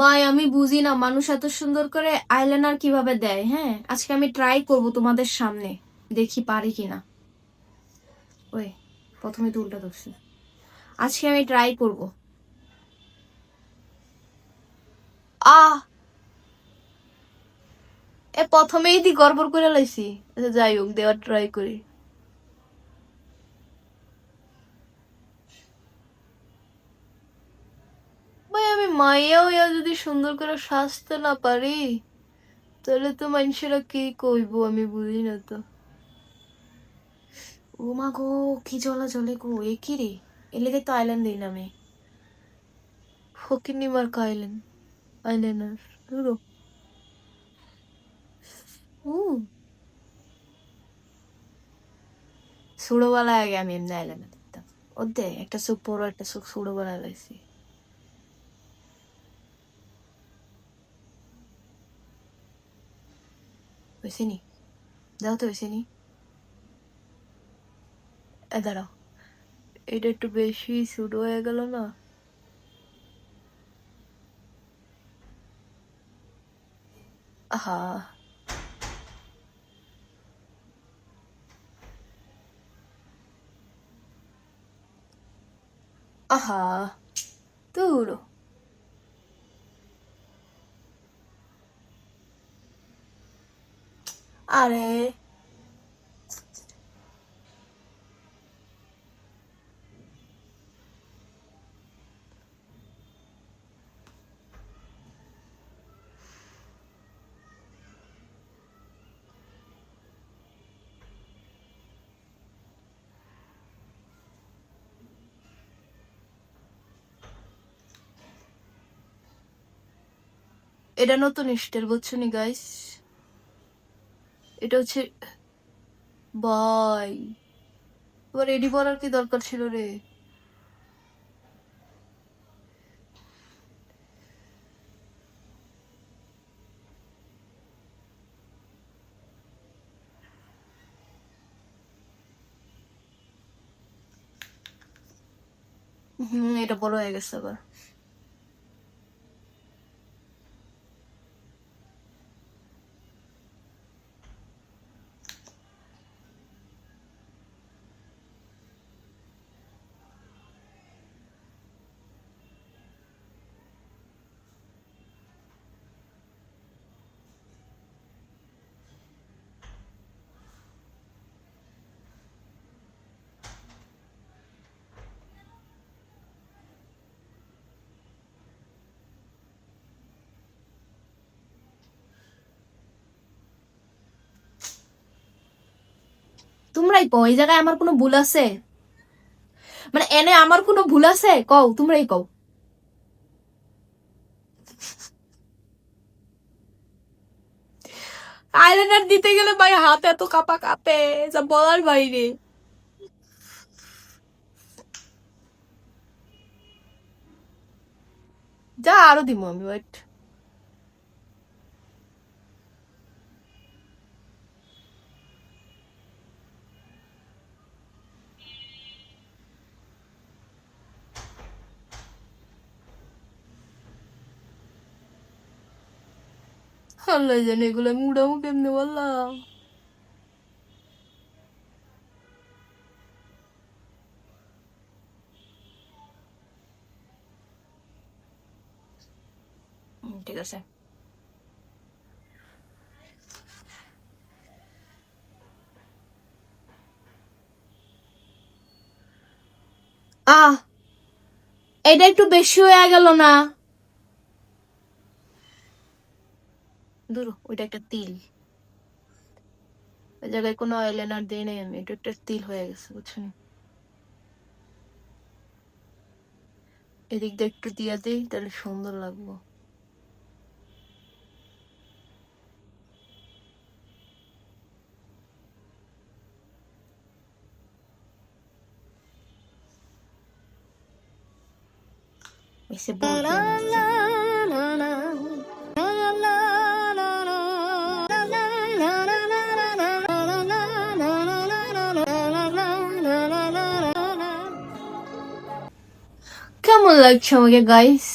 ভাই, আমি বুঝি না, মানুষ এত সুন্দর করে আইলাইনার কীভাবে দেয় হ্যাঁ? আজকে আমি ট্রাই করব তোমাদের সামনে, দেখি পারি কিনা। ওই, প্রথমে তো উল্টা ধরছি। আজকে আমি ট্রাই করব। আ এ, প্রথমেই দি গড়বড় করে লাইছি। আচ্ছা যাই হোক, দেওয়ার ট্রাই করি ভাই আমি মাইয়া হইয়া যদি সুন্দর করে সাজতে না পারি তাহলে তো মানুষেরা কি কইব আমি বুঝি না তো। ও মা গো কি জলা জলে গো এ কি রে? এলেগে তো আইল্যান্ড দিই আমি ফকিনি মার্ক আইল্যান্ড আইল্যান্ডার ধরো ও। ছোটবেলায় আগে আমি এমনি আইল্যান্ডার দিতাম ওদের একটা চোখ বড় একটা চোখ ছোটবেলায় লাইছি হয়েছে দাও তো হয়েছে এ, দাঁড়াও। এটা একটু বেশি ছোট হয়ে গেল না? আহা। আহা। দূর। আরে। এটা নতুন স্টাইল বুঝছ নি গাইস এটা হচ্ছে বাই। এবার এডি বলার কি দরকার ছিল রে? হুম, এটা বড় হয়ে গেছে আবার। তোমরাই কও, এই জায়গায় আমার কোনো ভুল আছে? মানে এনে আমার কোনো ভুল আছে? কও, তোমরাই কও। আইলাইনার দিতে গেলে ভাই হাত এত কাপা কাঁপে, যা বলার বাইরে। যা আরও দিব আমি ওয়েট আল্লাহ জানে এগুলো আমি উড়াবো কেমনে বললাম? ঠিক আছে। আহ এটা একটু বেশি হয়ে গেল না? দূর ওইটা একটা তিল। ওই জায়গায় কোনো আইলাইনার দিই নাই আমি, এটা একটা তিল হয়ে গেছে এদিক দিয়ে একটু দিয়া দিই, তাহলে সুন্দর লাগবো। এসে বলতে লাগছে আমাকে গাইস